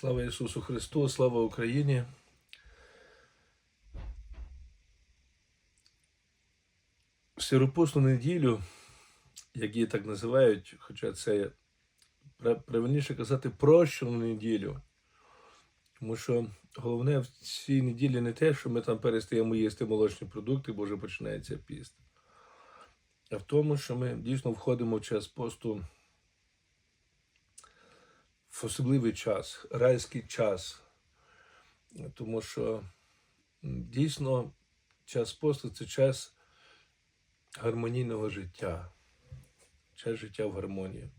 Слава Ісусу Христу, слава Україні. В Сиропусну неділю, як її так називають, хоча це пра- правильніше казати прощену неділю. Тому що головне в цій неділі не те, що ми там перестаємо їсти молочні продукти, бо вже починається піст. А в тому, що ми дійсно входимо в час посту особливий час, райський час. Тому що дійсно час посту це час гармонійного життя, час життя в гармонії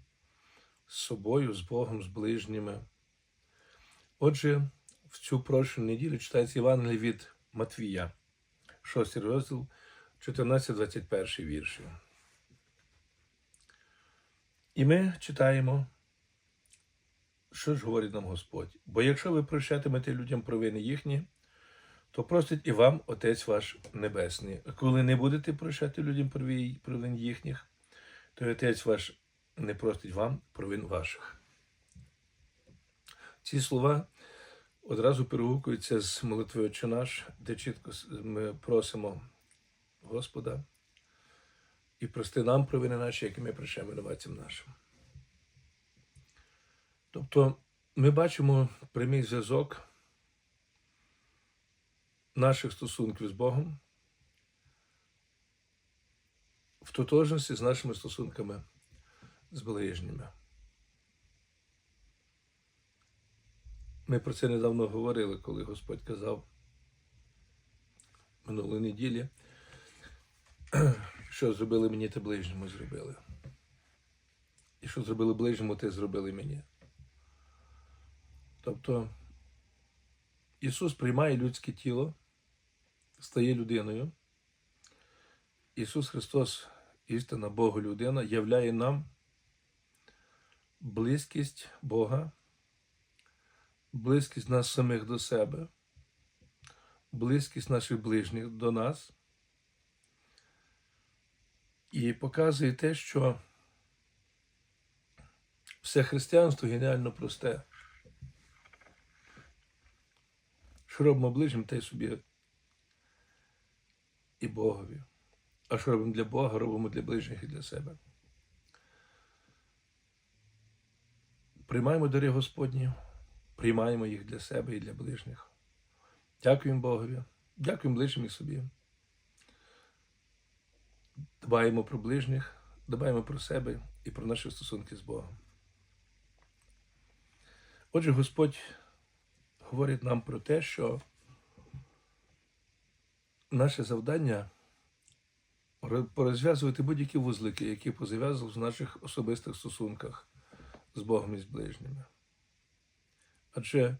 з собою, з Богом, з ближніми. Отже, в цю прошу неділю читається Євангеліє від Матвія, 6 розділ, 14-21 вірші. І ми читаємо, що ж говорить нам Господь. Бо якщо ви прощатимете людям провини їхні, то простить і вам Отець ваш Небесний. А коли не будете прощати людям провин їхніх, то Отець ваш не простить вам провин ваших. Ці слова одразу перегукуються з молитвою «Отче наш, де чітко ми просимо Господа і прости нам провини наші, які ми прощаємо винуватцям нашим. Тобто ми бачимо прямий зв'язок наших стосунків з Богом в тотожності з нашими стосунками з ближніми. Ми про це недавно говорили, коли Господь казав минулої неділі, що зробили мені, те ближньому зробили. І що зробили ближньому, те зробили мені. Тобто Ісус приймає людське тіло, стає людиною. Ісус Христос, істина Бога людина, являє нам близькість Бога, близькість нас самих до себе, близькість наших ближніх до нас. І показує те, що все християнство геніально просте. Що робимо ближнім, те й собі і Богові. А що робимо для Бога, робимо для ближніх і для себе. Приймаємо дари Господні, приймаємо їх для себе і для ближніх. Дякуємо Богові, дякуємо ближнім і собі. Дбаємо про ближніх, дбаємо про себе і про наші стосунки з Богом. Отже, Господь говорить нам про те, що наше завдання порозв'язувати будь-які вузлики, які позав'язували в наших особистих стосунках з Богом і з ближніми. Адже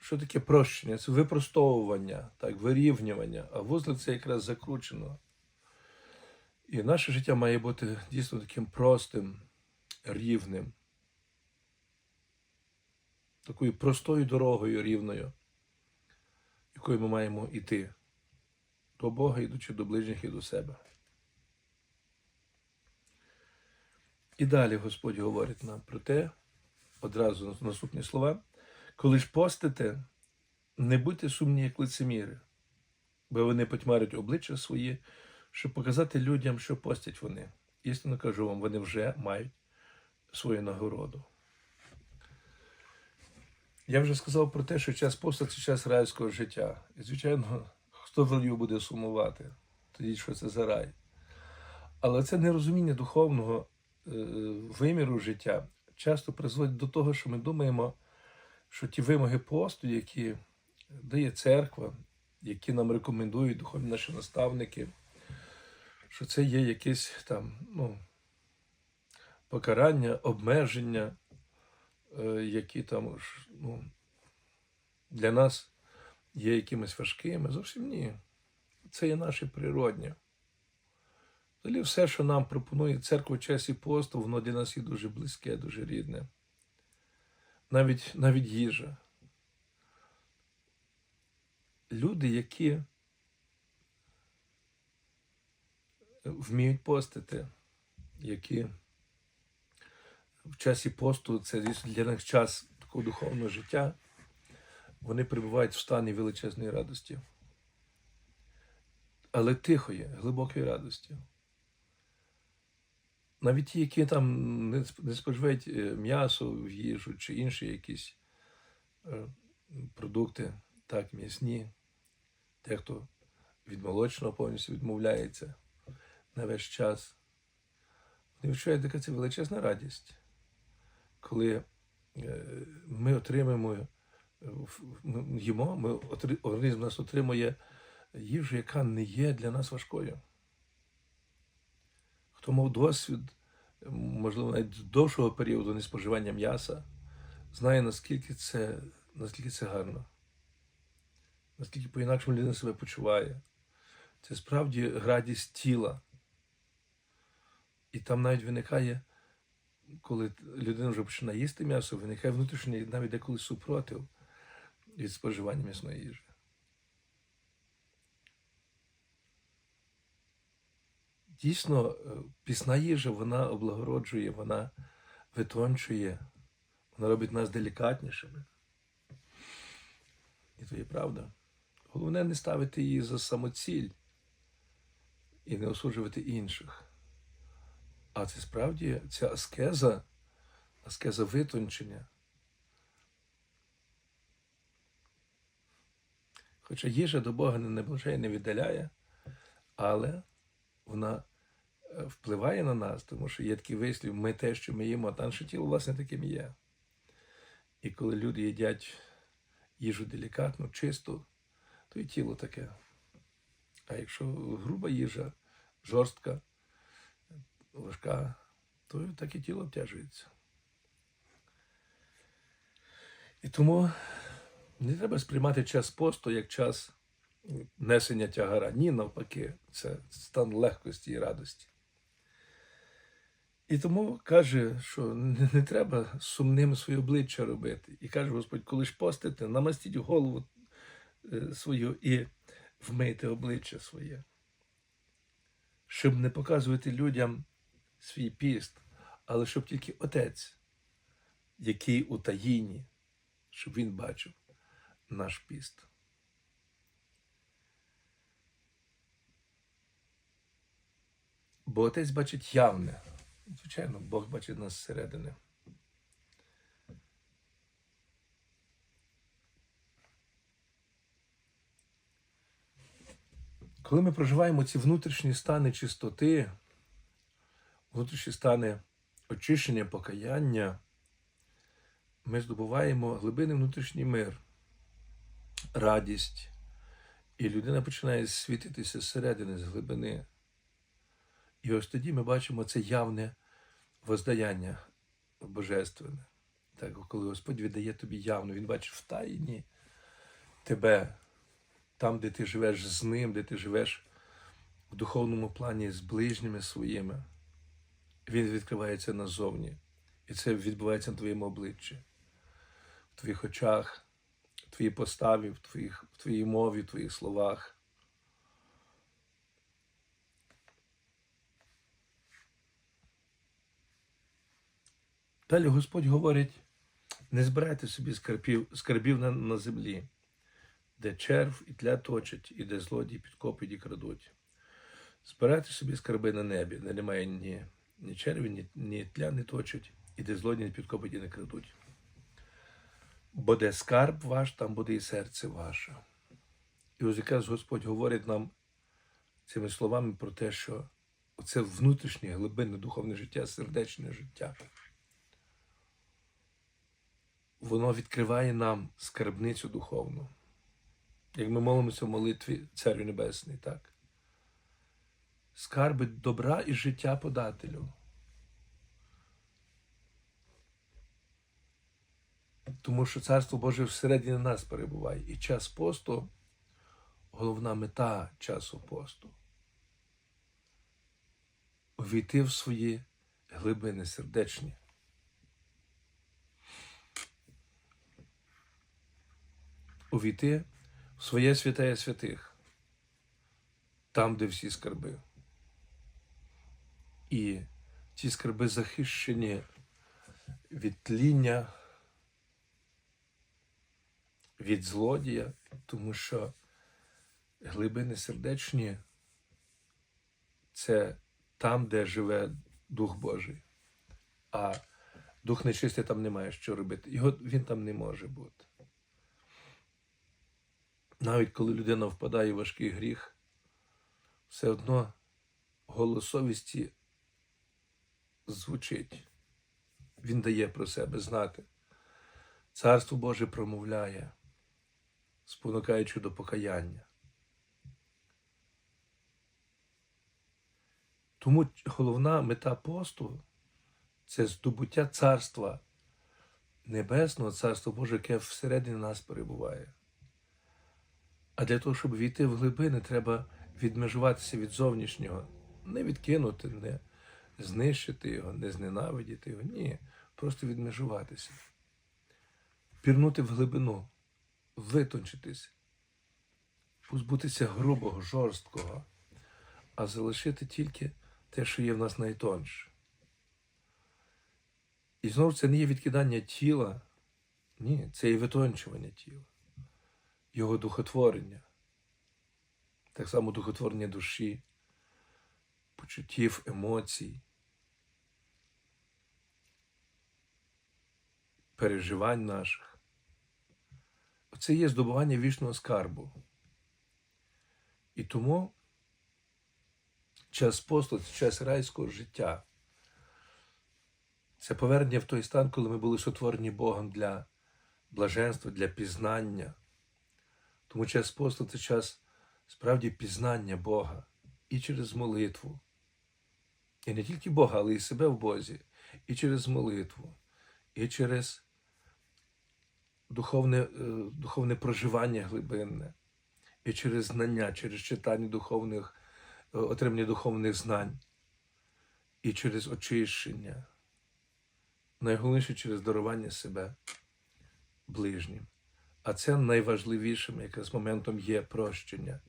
що таке прощення? Це випростовування, так, вирівнювання, а вузлик це якраз закручено. І наше життя має бути дійсно таким простим, рівним, такою простою дорогою рівною, якою ми маємо йти до Бога, ідучи до ближніх і до себе. І далі Господь говорить нам про те, одразу наступні слова. Коли ж постите, не будьте сумні, як лицеміри, бо вони потьмарять обличчя свої, щоб показати людям, що постять вони. Істинно кажу вам, вони вже мають свою нагороду. Я вже сказав про те, що час посту це час райського життя. І, звичайно, хто в раю буде сумувати, тоді що це за рай. Але це нерозуміння духовного е, виміру життя часто призводить до того, що ми думаємо, що ті вимоги посту, які дає церква, які нам рекомендують духовні наші наставники, що це є якесь там ну, покарання, обмеження, які там ну, для нас є якимись важкими. Зовсім ні. Це є наше природнє. Взагалі все, що нам пропонує церква в часі посту, воно для нас є дуже близьке, дуже рідне. Навіть, навіть їжа. Люди, які вміють постити, які в часі посту це для них час такого духовного життя, вони перебувають в стані величезної радості. Але тихої, глибокої радості. Навіть ті, які там не споживають е, м'ясо в їжу чи інші якісь е, продукти, так, м'ясні, дехто від молочного повністю відмовляється на весь час. Вони відчувають така це величезна радість, коли е, ми отримаємо, е, ми їмо, ми організм нас отримує їжу, яка не є для нас важкою. Хто мав досвід, можливо, навіть довшого періоду неспоживання м'яса, знає, наскільки це, наскільки це гарно, наскільки по-інакшому людина себе почуває. Це справді радість тіла. І там навіть виникає, коли людина вже починає їсти м'ясо, виникає внутрішній навіть деколи супротив від споживання м'ясної їжі. Дійсно, е, пісна їжа, вона облагороджує, вона витончує, вона робить нас делікатнішими. І то є правда. Головне не ставити її за самоціль і не осуджувати інших. А це справді ця аскеза, аскеза витончення. Хоча їжа до Бога не наближає, не віддаляє, але вона е, впливає на нас, тому що є такий вислів, ми те, що ми їмо, а наше тіло, власне, таким є. І коли люди їдять їжу делікатно, чисту, то і тіло таке. А якщо груба їжа, жорстка, важка, то так і тіло обтяжується. І тому не треба сприймати час посту як час несення тягара. Ні, навпаки, це стан легкості і радості. І тому каже, що не, треба сумним своє обличчя робити. І каже Господь, коли ж постите, намастіть голову е, свою і вмийте обличчя своє, щоб не показувати людям свій піст, але щоб тільки Отець, який у таїні, щоб він бачив наш піст. Бо Отець бачить явне. Звичайно, Бог бачить нас зсередини. Коли ми проживаємо ці внутрішні стани чистоти, внутрішні стани очищення, покаяння, ми здобуваємо глибинний внутрішній мир, радість, і людина починає світитися зсередини, з глибини. І ось тоді ми бачимо це явне воздаяння божественне. Так, коли Господь віддає тобі явно, Він бачить в тайні тебе, там, де ти живеш з ним, де ти живеш в духовному плані з ближніми своїми. Він відкривається назовні. І це відбувається на твоєму обличчі, в твоїх очах, в твоїй поставі, в, твоїх, в твоїй мові, в твоїх словах. Далі Господь говорить: не збирайте собі скарбів, скарбів на, на землі, де черв і тля точать, і де злодії підкопують і крадуть. Збирайте собі скарби на небі, де немає ні, ні черві, ні, ні тля не точать, і де злодії не підкопують і не крадуть. Бо де скарб ваш, там буде і серце ваше. І ось якраз Господь говорить нам цими словами про те, що це внутрішнє глибинне духовне життя, сердечне життя. Воно відкриває нам скарбницю духовну. Як ми молимося в молитві Царю Небесний, так? Скарби добра і життя подателю. Тому що Царство Боже всередині нас перебуває. І час посту головна мета часу посту. Увійти в свої глибини сердечні. Увійти в своє святає святих, там, де всі скарби. І ці скарби захищені від тління, від злодія, тому що глибини сердечні це там, де живе Дух Божий. А Дух нечистий там немає що робити. Його, він там не може бути. Навіть коли людина впадає в важкий гріх, все одно голос совісті звучить. Він дає про себе знати. Царство Боже промовляє, спонукаючи до покаяння. Тому головна мета посту це здобуття царства небесного, царства Боже, яке всередині нас перебуває. А для того, щоб війти в глибини, треба відмежуватися від зовнішнього, не відкинути, не знищити його, не зненавидіти його. Ні, просто відмежуватися, пірнути в глибину, витончитися, позбутися грубого, жорсткого, а залишити тільки те, що є в нас найтонше. І знову це не є відкидання тіла, ні, це є витончування тіла, його духотворення, так само духотворення душі, почуттів, емоцій, переживань наших. Це є здобування вічного скарбу. І тому час посту це час райського життя. Це повернення в той стан, коли ми були сотворені Богом для блаженства, для пізнання. Тому час посту це час справді пізнання Бога і через молитву. І не тільки Бога, але і себе в Бозі, і через молитву, і через духовне, е, духовне проживання глибинне, і через знання, через читання духовних, е, отримання духовних знань, і через очищення найголовніше через дарування себе ближнім. А це найважливішим якраз моментом є прощення.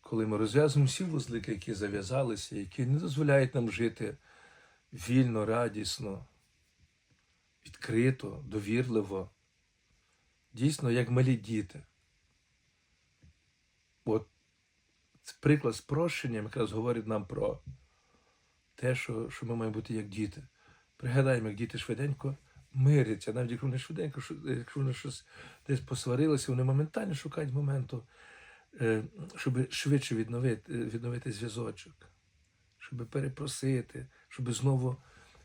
Коли ми розв'язуємо всі вузлики, які зав'язалися, які не дозволяють нам жити вільно, радісно, відкрито, довірливо, дійсно, як малі діти. От приклад з прощенням якраз говорить нам про те, що, що ми маємо бути як діти. Пригадаємо, як діти швиденько миряться, навіть якщо вони швиденько, якщо вони щось десь посварилися, вони моментально шукають моменту, е, щоб швидше відновити, відновити зв'язочок, щоб перепросити, щоб знову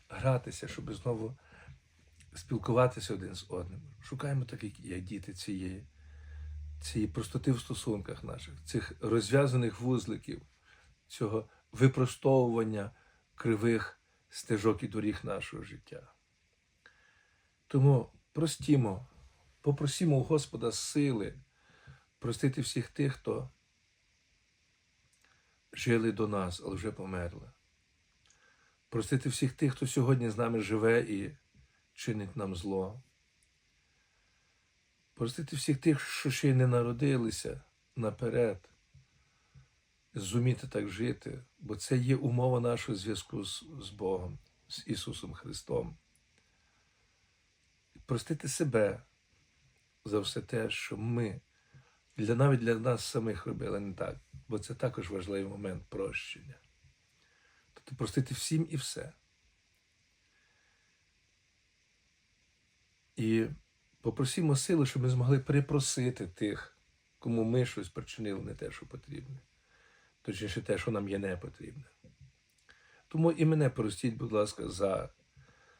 гратися, щоб знову спілкуватися один з одним. Шукаємо таких, як діти цієї, цієї простоти в стосунках наших, цих розв'язаних вузликів, цього випростовування кривих стежок і доріг нашого життя. Тому простімо, попросімо у Господа сили простити всіх тих, хто жили до нас, але вже померли. Простити всіх тих, хто сьогодні з нами живе і чинить нам зло. Простити всіх тих, що ще й не народилися наперед зуміти так жити, бо це є умова нашого зв'язку з, з Богом, з Ісусом Христом. Простити себе за все те, що ми для навіть для нас самих робили не так, бо це також важливий момент прощення. Тобто простити всім і все. І попросимо сили, щоб ми змогли перепросити тих, кому ми щось причинили не те, що потрібне точніше те, що нам є не потрібне. Тому і мене простіть, будь ласка, за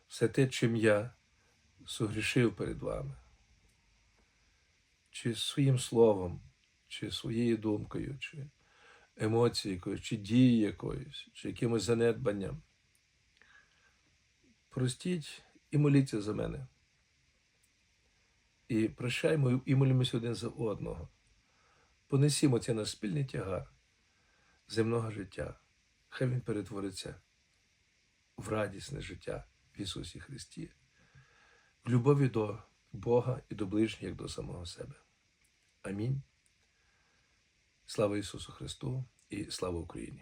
все те, чим я согрішив перед вами, чи своїм словом, чи своєю думкою, чи емоцією, чи дією якоюсь, чи якимось занедбанням. Простіть і моліться за мене. І прощаємо і молимося один за одного. Понесімо це на спільний тягар земного життя. Хай він перетвориться в радісне життя в Ісусі Христі, в любові до Бога і до ближніх, як до самого себе. Амінь. Слава Ісусу Христу і слава Україні!